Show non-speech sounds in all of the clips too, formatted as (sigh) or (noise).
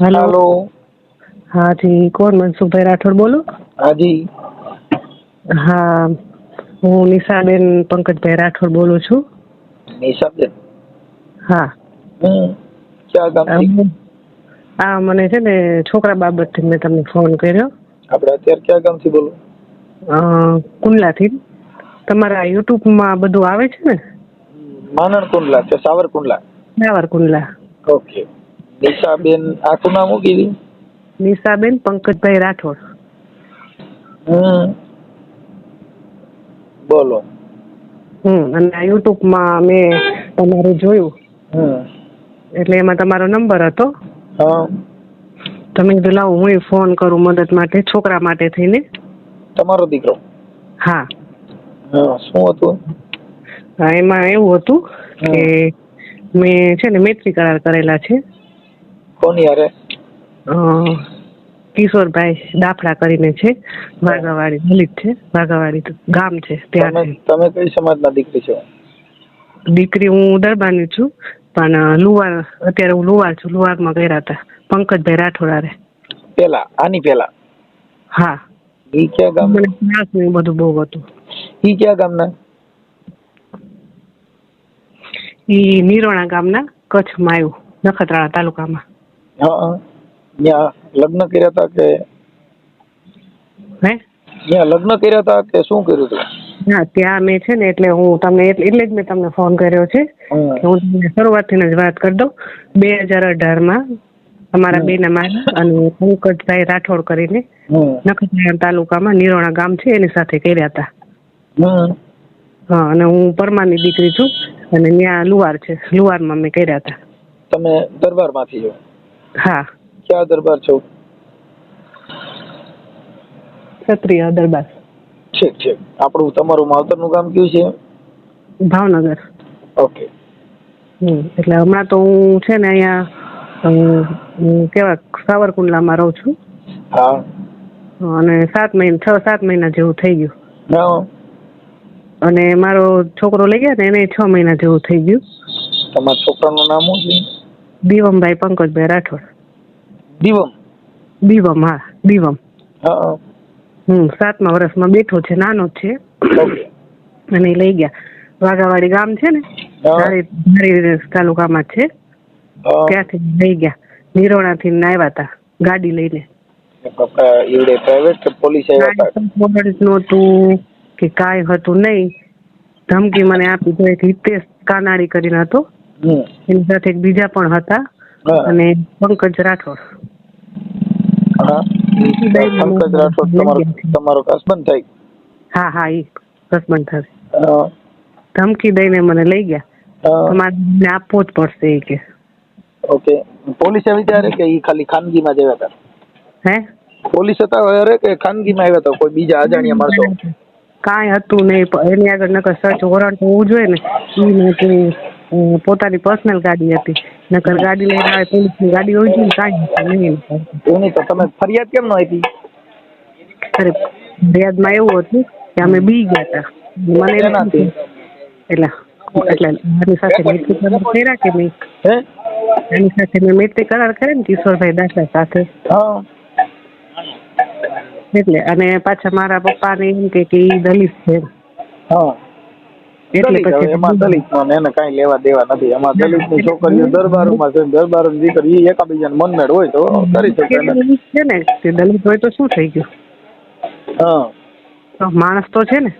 Hello. હા જી. કોણ મનસુખભાઈ રાઠોડ બોલો? હાજી હા હું નિશાબેન પંકજભાઈ રાઠોડ બોલું છું. નિશાબેન? હા. આ મને છે ને છોકરા બાબતથી મેં તમને ફોન કર્યો. આપણે અત્યારે ક્યાં ગામથી બોલો? કુંડલાથી. તમારા યુટ્યુબમાં બધું આવે છે ને? માનણ કુંડલા છે સાવર કુંડલા સાવર કુંડલા ઓકે. નિશાબેન આખું નામ શું કીધું? નિશાબેન પંકજભાઈ રાઠોડ. હમ. બોલો. હમ અને યુટ્યુબમાં મેં તમારું જોયું. હમ. એટલે એમાં તમારો નંબર હતો. હા. તો કીધું લાવો હું ફોન કરું મદદ માટે છોકરા માટે થઈને. તમારો દીકરો? હા. હા શું હતું? એમાં એવું હતું કે મેં છે ને મૈત્રી કરાર કરેલા છે. કોની અરે કિશોરભાઈ દાફડા કરીને છે વાઘાવાડી દલિત છે વાઘાવાડી ગામ છે ત્યાં તમે કઈ સમાજના દીકરી છો? દીકરી હું દરબારની છું પણ લુવાર અત્યારે હું લુવાર છું લુવારમાં ગયા હતા પંકજભાઈ રાઠોડારે પેલા આની પેલા? હા. ઈ ક્યાં ગામ? મને ત્રાસ ને બધું બહુ હતું. ઈ ક્યાં ગામના? ઈ નિરોણા ગામના કચ્છમાં આવ્યું નખત્રાણા તાલુકામાં. હા ત્યાં લગ્ન કર્યા હતા કે હે? ત્યાં લગ્ન કર્યા હતા કે શું કર્યું હતું ના ત્યાં મેં છે ને એટલે હું તમને એટલે જ મેં તમને ફોન કર્યો છે કે હું તમને શરૂઆતથી જ વાત કરી દઉં. બે હજાર અઢારમાં અમારા બેના મારા અને પંકજભાઈ રાઠોડ કરીને. નખત્રાણા તાલુકામાં નિરોણા ગામ છે એની સાથે કર્યા હતા હા અને હું પરમાની દીકરી છું અને ત્યાં લુવાર છે લુવારમાં મેં કર્યા હતા તમે દરબારમાંથી છો? હા. ક્યાં દરબાર છો? ક્ષત્રિય દરબાર. ઠીક ઠીક. આપણું તમારું માવતરનું ગામ કયું છે? ભાવનગર. ઓકે. હમ એટલે હમણાં તો હું છે ને અહીંયા હું કેવા સાવરકુંડલામાં રહું છું. હા. અને સાત મહિના છ સાત મહિના જેવું થઈ ગયું. અને મારો છોકરો લઈ ગયા ને એને છ મહિના જેવું થઈ ગયું. તમારા છોકરાનું નામ શું છે? દીવમભાઈ પંકજભાઈ રાઠોડ. દીવમ? દીવમ હા દીવમ. હા હમ સાતમા વર્ષમાં બેઠો છે નાનો જ છે. અને લઈ ગયા. વાઘાવાડી ગામ છે ને? તાલુકામાં છે. ત્યાંથી લઈ ગયા. નિરોણાથી ને આવ્યા હતા ગાડી લઈને. એવડે પ્રાઇવેટ કે પોલીસ નહોતું કાંઈ હતું નહીં. ધમકી મને આપી એક હિતેશ કાનાડી કરીને હતો. એની સાથે એક બીજા પણ હતા અને પંકજ રાઠોડ. પંકજ રાઠોડ તમારો તમારો હસબન્ડ થઈ હા હા એ હસબન્ડ થશે ધમકી દઈને મને લઈ ગયા. તમારે આપવો જ પડશે એ કે. ઓકે. પોલીસે વિચારે કે એ ખાલી ખાનગીમાં જ આવ્યા હતા? હે? પોલીસ હતા અરે કે ખાનગીમાં આવ્યા હતા? કોઈ બીજા અજાણ્યા માણસો? કાંઈ હતું નહીં. એની આગળ નકર સર્ચ વોરંટ હોવું જોઈએ ને. એ અ, પોતાની પર્સનલ ગાડી હતી. નકર ગાડી લઈને આવે પોલીસની ગાડી હોય છે ને કાંઈ નહીં એની તો તમે ફરિયાદ કેમ ન આપી? અરે ફરિયાદમાં એવું હતું કે અમે બી ગયા હતા મને એટલે એટલે મારી સાથે મૈત્રી કરાર કર્યા કે નહીં? હે? એની સાથે મેં મૈત્રી કરાર કર્યા ને કિશોરભાઈ દાસા સાથે. હા. એટલે અને પાછા મારા પપ્પાને એમ કે કે ઈ દલિત છે. હા. એટલે પછી એમાં દલિત એને કઈ લેવા દેવા નથી. એમાં દલિતની છોકરીઓ દરબારોમાં છે દરબારો ની દીકરી ઈ એકાબીજાને મનમેળ હોય તો કરી શકે છે ને તે દલિત હોય તો શું થઈ ગયું? હા. માણસ તો છે ને.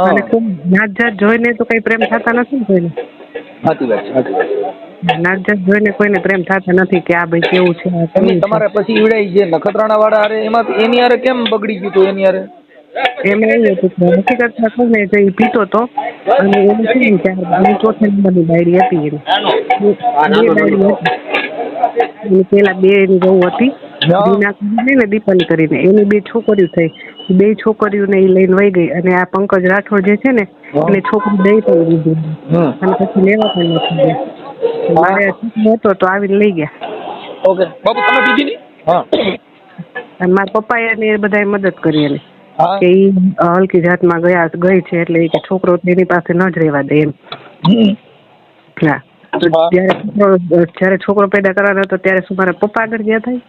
અને નાત જાત જોઈને તો કઈ પ્રેમ થતા નથી કોઈને? સાચી વાત સાચી નાત જાત જોઈને કોઈને પ્રેમ થતા નથી કે આ ભાઈ કેવું છે. તમારે પછી ઈવડાઈ જે નખત્રાણા વાળા હારે એમાં એની હારે કેમ બગડી ગયું હતું એની હારે? એમાં એવું હતું કે હકીકત શું ને જે પીતો તો અને એનું શું ને ચાર ચોથા નંબરની ડાયરી હતી એની. બે ડાયરી હતી. એની પેલા બે એની બહુ હતી. દીના કરીને ને દીપાલી કરીને. એની બે છોકરીઓ થઈ. બે છોકરીઓને એ લઈને વહી ગઈ. અને આ પંકજ રાઠોડ જે છે ને. એને છોકરી દઈ પણ દીધી અને પછી લેવા પણ નથી ગયા મારે છોકરો હતો તો આવીને લઈ ગયા. ઓકે. બાપુ તમે દીધી ની હા. અને મારા પપ્પાએ એને એ બધાએ મદદ કરી એને. કે ઈ હલકી જાતમાં ગયા ગઈ છે એટલે કે છોકરો એની પાસે ન જ રહેવા દે એમ. હા. જ્યારે છોકરો જ્યારે છોકરો પેદા કરવાનો હતો ત્યારે શું મારા પપ્પા આગળ ગયા થાય?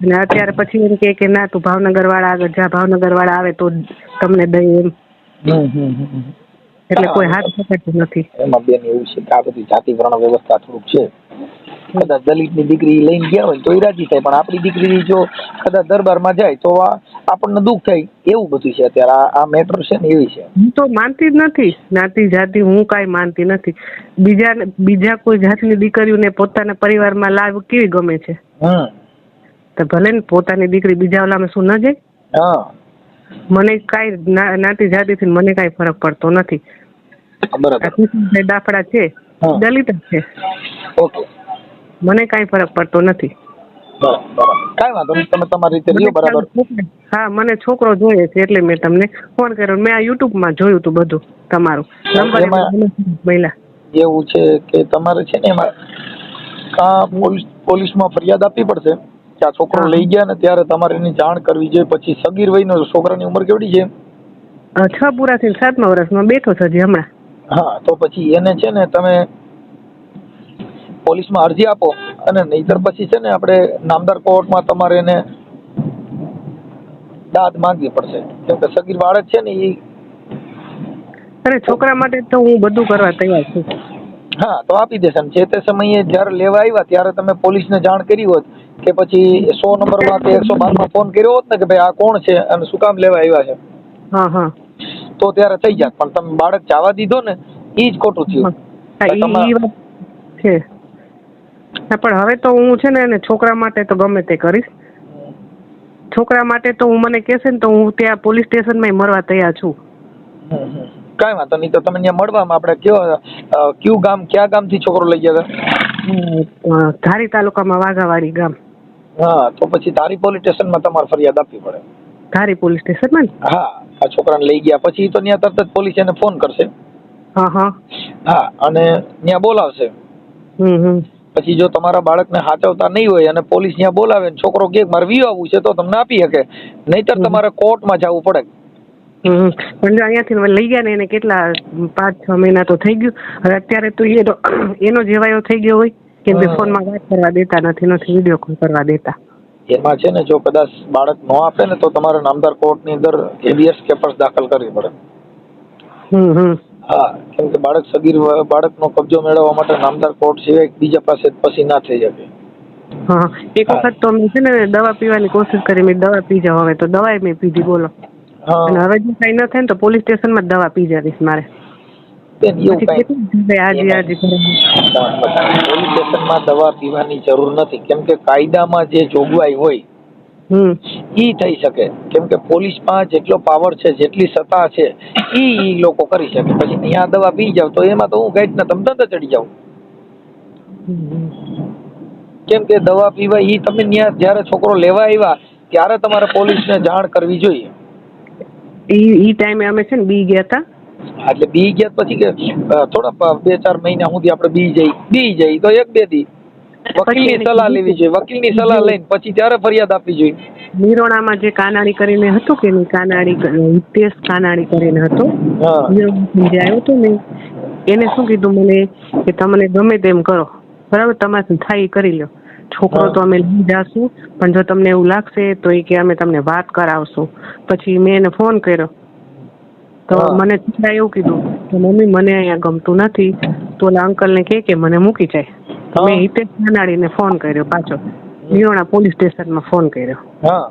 અને અત્યારે પછી એમ કે કે ના તું ભાવનગર વાળા આગળ જા ભાવનગર વાળા આવે તો તમને દઈ એમ. એટલે કોઈ હાથ પકડતું નથી. એમાં બેન એવું છે કે આ બધી જાતિ વર્ણ વ્યવસ્થા થોડુંક છે. કદાચ દલિતની દીકરી લઈને ગયા હોય તો એ રાજી થાય. પણ આપણી દીકરી જો કદાચ દરબારમાં જાય તો આપણને દુઃખ થાય. એવું બધું છે અત્યારે. આ મેટર છે ને એવી છે. હું તો માનતી જ નથી. જ્ઞાતિ જાતિ હું કાંઈ માનતી નથી. બીજા બીજા કોઈ જાતની દીકરીઓને પોતાના પરિવારમાં લાવ કેવી ગમે છે? તો ભલે ને પોતાની દીકરી બીજા ઓલામાં શું ન જાય? હા. મને કાંઈ જ્ઞાતિ જાતિથી મને કાંઈ ફરક પડતો નથી. બરાબર. દાફડા છે? દલિત છે. ઓકે. મને કાંઈ ફરક પડતો નથી. કાંઈ વાંધો નહીં તમે તમારી રીતે રહ્યો બરાબર. હા મને છોકરો જોઈએ છે એટલે મેં તમને ફોન કર્યો મેં આ યુટ્યુબમાં જોયું હતું બધું તમારું. નંબર મહિલા એવું છે કે તમારે છે ને એમાં કાં પોલીસ પોલીસમાં ફરિયાદ આપવી પડશે કે આ છોકરો લઈ ગયા ને ત્યારે તમારે એની જાણ કરવી જોઈએ. પછી સગીર વયનો છોકરાની ઉંમર કેવડી છે? છ પૂરા થઈને સાતમા વર્ષમાં બેઠો છે હજી હમણાં. હા તો પછી એને છે ને તમે પોલીસમાં અરજી આપો અને નહીતર પછી છે ને આપણે નામદાર કોર્ટમાં તમારે એને દાદ માંગવી પડશે. કેમ કે સગીર બાળક છે ને એ અરે છોકરા માટે તો હું બધું કરવા તૈયાર છું. હા તો આપી દેશે ને. જે તે સમયે જ્યારે લેવા આવ્યા ત્યારે તમે પોલીસને જાણ કરી હોત કે પછી સો નંબરમાં કે એકસો બારમાં ફોન કર્યો હોત ને કે ભાઈ આ કોણ છે અને શું કામ લેવા આવ્યા છે. હા હા. તો ત્યારે થઈ જાત. પણ તમે બાળક જવા દીધો ને એ જ ખોટું થયું. છે. પણ હવે તો હું છે ને એને છોકરા માટે તો ગમે તે કરીશ. છોકરા માટે તો હું મને કહેશે ને તો હું ત્યાં પોલીસ સ્ટેશનમાં મરવા તૈયાર છું. કાંઈ વાંધો નહીં તો તમે ત્યાં મળવામાં આપણે કયો કયું ગામ ક્યાં ગામથી છોકરો લઈ ગયા હતા? ધારી તાલુકામાં વાઘાવાડી ગામ. હા તો પછી ધારી પોલીસ સ્ટેશનમાં તમારે ફરિયાદ આપવી પડે. ધારી પોલીસ સ્ટેશનમાં હા આ છોકરાને લઈ ગયા. પછી તો ત્યાં તરત જ પોલીસ એને ફોન કરશે. હા હા. હા અને ત્યાં બોલાવશે. હમ હમ. પછી જો તમારા બાળકને સાચવતા નહીં હોય અને પોલીસ ત્યાં બોલાવે ને છોકરો કે મારે આવવું છે તો તમને આપી શકે. નહીતર. તમારે કોર્ટમાં જવું પડે. જો અહીંયાથી લઈ ગયા ને એને કેટલા પાંચ છ મહિના તો થઈ ગયું. હવે અત્યારે તો એનો (clears throat) એનો જેવાયો થઈ ગયો હોય કે હા. ફોનમાં વાત કરવા દેતા નથી નથી વીડિયો કોલ કરવા દેતા. એમાં છે ને જો કદાચ બાળક ન આપે ને તો તમારે નામદાર કોર્ટની અંદર એબીએસ કેપર્સ દાખલ કરવી પડે. હમ હમ. હા કેમ કે બાળક સગીર બાળકનો કબજો મેળવવા માટે નામદાર કોર્ટ સિવાય બીજા પાસે પછી ના થઈ શકે. હા એક વખત તો મેં છે ને દવા પીવાની કોશિશ કરી મેં દવા પી જાવ હવે. તો દવા મેં પીધી બોલો. અને હવે જો કઈ ન થાય ને તો પોલીસ સ્ટેશનમાં માં દવા પી જાવીશ મારે. પોલીસ સ્ટેશનમાં દવા પીવાની જરૂર નથી. કેમ કે કાયદામાં જે જોગવાઈ હોય ઈ થઈ શકે. કેમ કે પોલીસમાં જેટલો પાવર છે જેટલી સત્તા છે ઈ ઈ લોકો કરી શકે. પછી અહીંયા દવા પી જાવ તો એમાં તો હું ગાઈડ ના તમે ધંધે ચડી જાવ કેમ કે દવા પીવા ઈ તમે ત્યાં જ્યારે છોકરો લેવા આવ્યા ત્યારે તમારે પોલીસને જાણ કરવી જોઈએ. ઈ ઈ ટાઈમે અમે છે ને બી ગયા હતા એટલે બી ગયા પછી કે થોડા બે ચાર મહિના સુધી આપણે બી જઈ બી જઈ તો એક બે દી. વકીલની સલાહ લેવી જોઈએ. વકીલની સલાહ લઈને પછી ત્યારે ફરિયાદ આપવી જોઈએ. નિરોણામાં જે કાનાડી કરીને હતો કે નહીં? કાનાડી હિતેશ કાનાડી કરીને હતો. જે આવ્યો હતો ને એને શું કીધું મને? કે તમને ગમે તેમ કરો. બરાબર? તમારે થાય એ કરી લો છોકરો તો અમે લઈ જાશું પણ જો તમને એવું લાગશે તો એ કે અમે તમને વાત કરાવશું. પછી મેં એને ફોન કર્યો. તો મને એવું કીધું કે મમ્મી મને અહીંયા ગમતું નથી. તો ઓલા અંકલને કહે કે મને મૂકી જાય. મેં હિતેશ કાનાડીને ફોન કર્યો પાછો. નિરોણા પોલીસ સ્ટેશનમાં ફોન કર્યો. હા.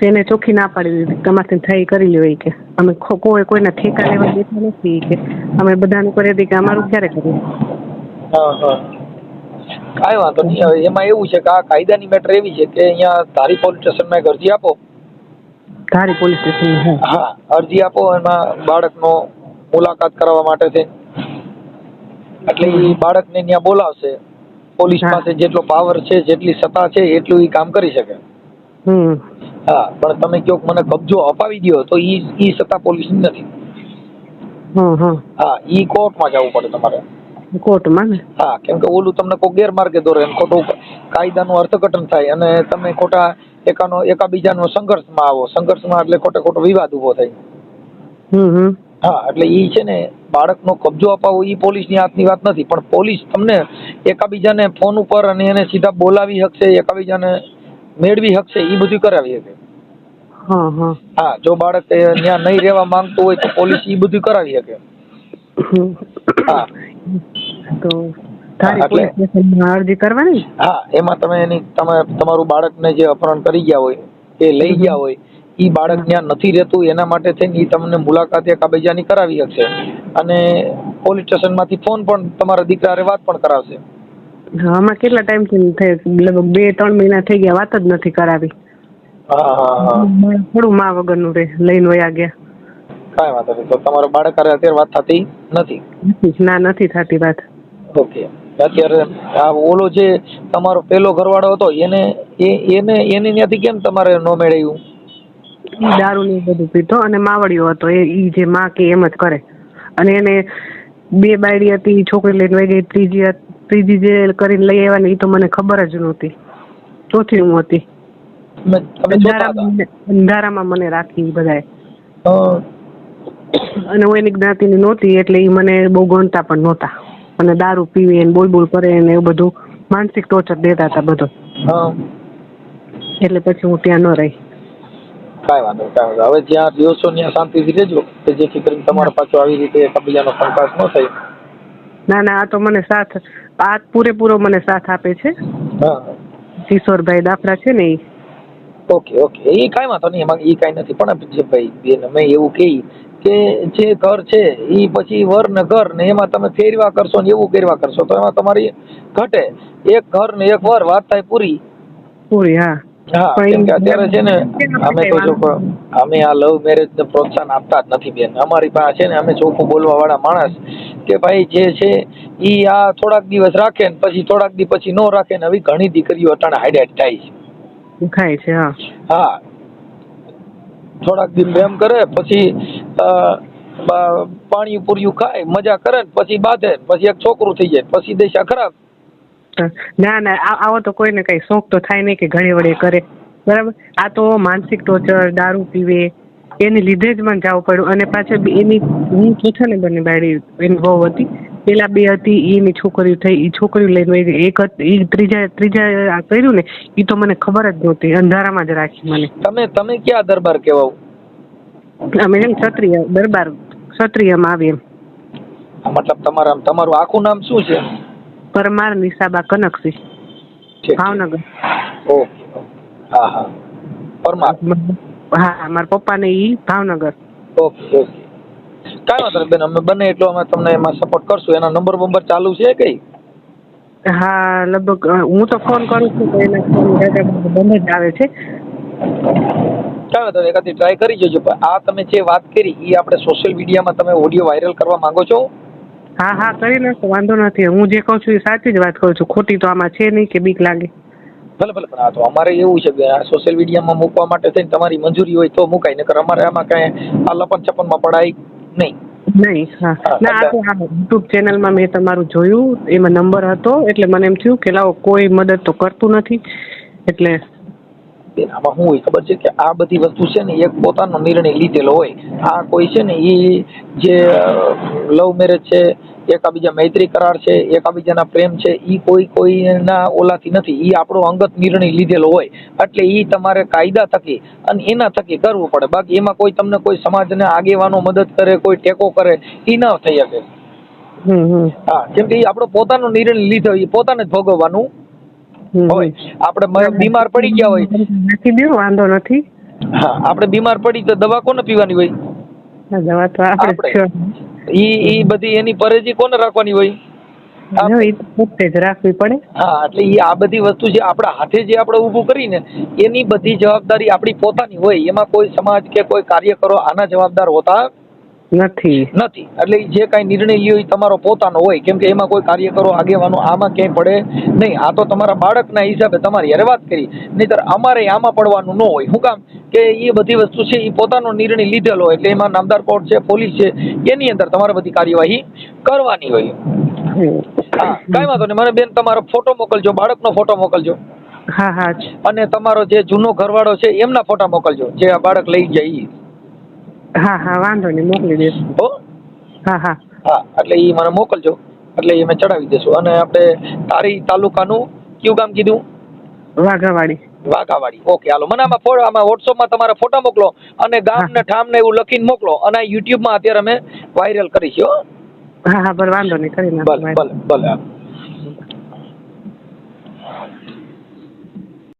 તેને ચોખ્ખી ના પાડી દીધી. તમારથી થઈ કરી લેવાય કે. અમે કોઈ કોઈના ઠેકા લેવા દેતા નથી કે. અમે બધાને કરી હતી કે અમારું ક્યારે કર્યું હા હા. કાંઈ વાંધો નહીં. હવે એમાં એવું છે કે આ કાયદાની મેટર એવી છે કે અહીંયા ધારી પોલીસ સ્ટેશનમાં એક અરજી આપો. ધારી પોલીસ સ્ટેશન હા અરજી આપો. એમાં બાળકનો મુલાકાત કરાવવા માટે છે. એટલે એ બાળકને ત્યાં બોલાવશે. પોલીસ પાસે જેટલો પાવર છે જેટલી સત્તા છે એટલું એ કામ કરી શકે. હા પણ તમે કયો મને કબજો અપાવી દો તો ઈ ઈ સત્તા પોલીસ નથી. હા ઈ કોર્ટમાં જવું પડે તમારે. કોર્ટમાં ને? હા કેમ કે ઓલું તમને કોઈ ગેરમાર્ગે દોરે ખોટું કાયદાનું અર્થઘટન થાય અને તમે ખોટા એકાનો એકાબીજાનો સંઘર્ષમાં આવો. સંઘર્ષમાં એટલે ખોટે ખોટો વિવાદ ઊભો થાય. હમ હમ. હા એટલે એ છે ને બાળકનો કબજો અપાવવો એ પોલીસની હાથની વાત નથી. પણ પોલીસ તમને એકાબીજાને ફોન ઉપર અને એને સીધા બોલાવી શકશે એકાબીજાને મેળવી શકશે એ બધું કરાવી શકે હા જો બાળક ત્યાં નહીં રહેવા માંગતું હોય તો પોલીસ એ બધું કરાવી શકે હા. તો અરજી કરવાની? હા એમાં તમે એની તમે તમારું બાળકને જે અપહરણ કરી ગયા હોય એ લઈ ગયા હોય ઈ બાળક ત્યાં નથી રહેતું એના માટે થઈને એ તમને મુલાકાત એકાબીજાની કરાવી શકશે અને પોલીસ સ્ટેશનમાંથી ફોન પણ તમારા દીકરા વાત પણ કરાવશે. આમાં કેટલા ટાઈમથી થઈ લગભગ બે ત્રણ મહિના થઈ ગયા વાત જ નથી કરાવી. થોડું મા વગરનું રે લઈને વયા ગયા. કાંઈ વાંધો નહીં. તો તમારા બાળક અત્યારે વાત થતી નથી? નથી, ના નથી થતી વાત. ઓકે. અત્યારે આ ઓલો જે તમારો પેલો ઘરવાળો હતો એને એ એને એને ત્યાંથી કેમ તમારે ન મેળવ્યું? દારૂ ને એ બધું પીતો અને માવડિયો હતો એ ઈ જે માં કે એમ જ કરે. અને એને બે બાયડી હતી એ છોકરી લઈને વહી ગઈ ત્રીજી ત્રીજી જે કરીને લઈ આવ્યા ને એ તો મને ખબર જ નહોતી. ચોથી હું હતા. અંધારામાં મને- રાખી બધાએ. અને હું એની જ્ઞાતિની નહોતી એટલે એ મને બહુ ગણતા પણ નહોતા. અને દારૂ પીવે ને બોલ બોલ કરે ને એવું બધું માનસિક ટોર્ચર દેતા હતા બધો. એટલે પછી હું ત્યાં ન રહી. કાંઈ વાંધો કાંઈ વાંધો. હવે જ્યાં રહ્યો છો ત્યાં શાંતિથી રહેજો કે જેથી કરીને તમારે પાછો આવી રીતે એકબીજાનો સંકાસ ન થાય. ના ના આ તો મને સાથ આ પૂરેપૂરો મને સાથ આપે છે. હા. કિશોરભાઈ દાફરા છે ને એ ઓકે ઓકે. એ કાંઈ વાંધો નહીં એમાં એ કાંઈ નથી. પણ જે ભાઈ બેન અમે એવું કહી કે જે ઘર છે એ પછી વર ને ઘર ને એમાં તમે ફેરવા કરશો ને એવું કરવા કરશો તો એમાં તમારી ઘટે. એક ઘર ને એક વર વાત થાય પૂરી. પૂરી હા. હા કેમ કે અત્યારે છે ને અમે તો જો અમે આ લવ મેરેજ ને પ્રોત્સાહન આપતા જ નથી બેન. અમારી પાસે છે ને અમે ચોખ્ખું બોલવા વાળા માણસ કે ભાઈ જે છે ઈ આ થોડાક દિવસ રાખે ને પછી થોડાક દિવસ પછી નો રાખે ને હવે ઘણી દીકરીઓ અટાણે હાઈડેટ થાય છે. થાય છે હા. હા. થોડાક દિન પ્રેમ કરે પછી પાણી પૂર્યું ખાય મજા કરે પછી બાંધે પછી એક છોકરું થઈ જાય પછી દેશા ખરાબ. ના ના આવો તો કોઈને કઈ શોખ તો થાય નહીં કે ઘડી વડે કરે. બરાબર? આ તો માનસિક ટોર્ચર દારૂ પીવે એની લીધે જ મને જવું પડ્યું. અને પાછળ એની હું ને બંને બાળી એની બહુ હતી. પેલા બે હતી એની છોકરીઓ થઈ એ છોકરીઓ લઈને એક ઈ ત્રીજા ત્રીજા કર્યું ને એ તો મને ખબર જ નહોતી. અંધારામાં જ રાખી મને. તમે તમે ક્યાં દરબાર કહેવાઓ? અમે એમ ક્ષત્રિય દરબાર ક્ષત્રિયમાં આવી એમ. મતલબ તમારા તમારું આખું નામ શું છે? પરમાર નિશાબા કનકસિંહ ભાવનગર. ઓકે હા હા. પરમાર. હા મારા પપ્પાને ઈ ભાવનગર. Okay okay. કાંઈ વાંધો નહીં બેન અમે બને એટલો અમે તમને એમાં સપોર્ટ કરશું. એના નંબર બંબર ચાલુ છે કઈ? હા લગભગ હું તો ફોન કરું છું તો એના ફોન બંધ જ આવે છે. ચાલો તો એકાદી ટ્રાય કરી જોજો. પણ આ તમે જે વાત કરી એ આપણે સોશિયલ મીડિયામાં તમે ઓડિયો વાયરલ કરવા માંગો છો? હા હા કરી નાખો વાંધો નથી. હું જે કહું છું એ સાચી જ વાત કરું છું. ખોટી તો આમાં છે નહીં કે બીક લાગે. ભલે ભલે પણ આ તો અમારે એવું છે કે આ સોશિયલ મીડિયામાં મૂકવા માટે થઈને તમારી મંજૂરી હોય તો મુકાય નકર અમારે આમાં કાંઈ આ લપન છપનમાં પડાય નહીં. નહીં હા. ના આ તો હા યુટ્યુબ ચેનલમાં મેં તમારું જોયું એમાં નંબર હતો એટલે મને એમ થયું કે લાવો કોઈ મદદ તો કરતું નથી. એટલે બેન આમાં શું હોય ખબર છે કે આ બધી વસ્તુ છે ને એક પોતાનો નિર્ણય લીધેલો હોય. આ કોઈ છે ને એ જે લવ મેરેજ છે એકાબીજા મૈત્રી કરાર છે એકાબીજાના પ્રેમ છે એ કોઈ કોઈના ઓલાથી નથી. એ આપણો અંગત નિર્ણય લીધેલો હોય. એટલે એ તમારે કાયદા થકી અને એના થકી કરવું પડે. બાકી એમાં કોઈ તમને કોઈ સમાજને આગેવાનો મદદ કરે કોઈ ટેકો કરે એ ન થઈ શકે. હા કેમ કે એ આપણો પોતાનો નિર્ણય લીધો એ પોતાને જ ભોગવવાનું હોય આપણે બીમાર પડી ગયા હોય. વાંધો નથી. હા આપણે બીમાર પડી તો દવા કોને પીવાની હોય? દવા તો આપણે. ઈ ઈ બધી એની પરેજી કોને રાખવાની હોય? રાખવી પડે. હા એટલે આ બધી વસ્તુ જે આપણા હાથે જે આપણે ઊભું કરીને એની બધી જવાબદારી આપણી પોતાની હોય. એમાં કોઈ સમાજ કે કોઈ કાર્યકરો આના જવાબદાર હોતા નથી. નથી. એટલે જે કાંઈ નિર્ણય લ્યો એ તમારો પોતાનો હોય. કેમ કે એમાં કોઈ કાર્યકરો આગેવાનો આમાં ક્યાંય પડે નહીં. આ તો તમારા બાળકના હિસાબે તમારી યારે વાત કરી. નહીતર અમારે આમાં પડવાનું ન હોય. હું કામ કે એ બધી વસ્તુ છે એ પોતાનો નિર્ણય લીધેલો. એટલે એમાં નામદાર કોર્ટ છે પોલીસ છે એની અંદર તમારે બધી કાર્યવાહી કરવાની હોય. હા કાંઈ વાંધો નહીં. મને બેન તમારો ફોટો મોકલજો બાળકનો ફોટો મોકલજો. હા હા. અને તમારો જે જૂનો ઘરવાળો છે એમના ફોટા મોકલજો. જે આ બાળક લઈ જાય હા હા વાંધો નહીં મોકલી દઈશું હો? હા હા. હા એટલે એ મને મોકલજો. એટલે એ અમે ચડાવી દેશું. અને આપણે તારી તાલુકાનું કયું ગામ કીધું? વાઘાવાડી. વાઘાવાડી. ઓકે હાલો. મને આમાં ફોટો આમાં વોટ્સઅપમાં તમારા ફોટા મોકલો અને ગામ ને ઠામ ને એવું લખીને મોકલો. અને યુટ્યુબમાં અત્યારે અમે વાયરલ કરીશું હો. હા ભલે વાંધો નહીં કરી ભલે નાખો ભલે ભલે હા.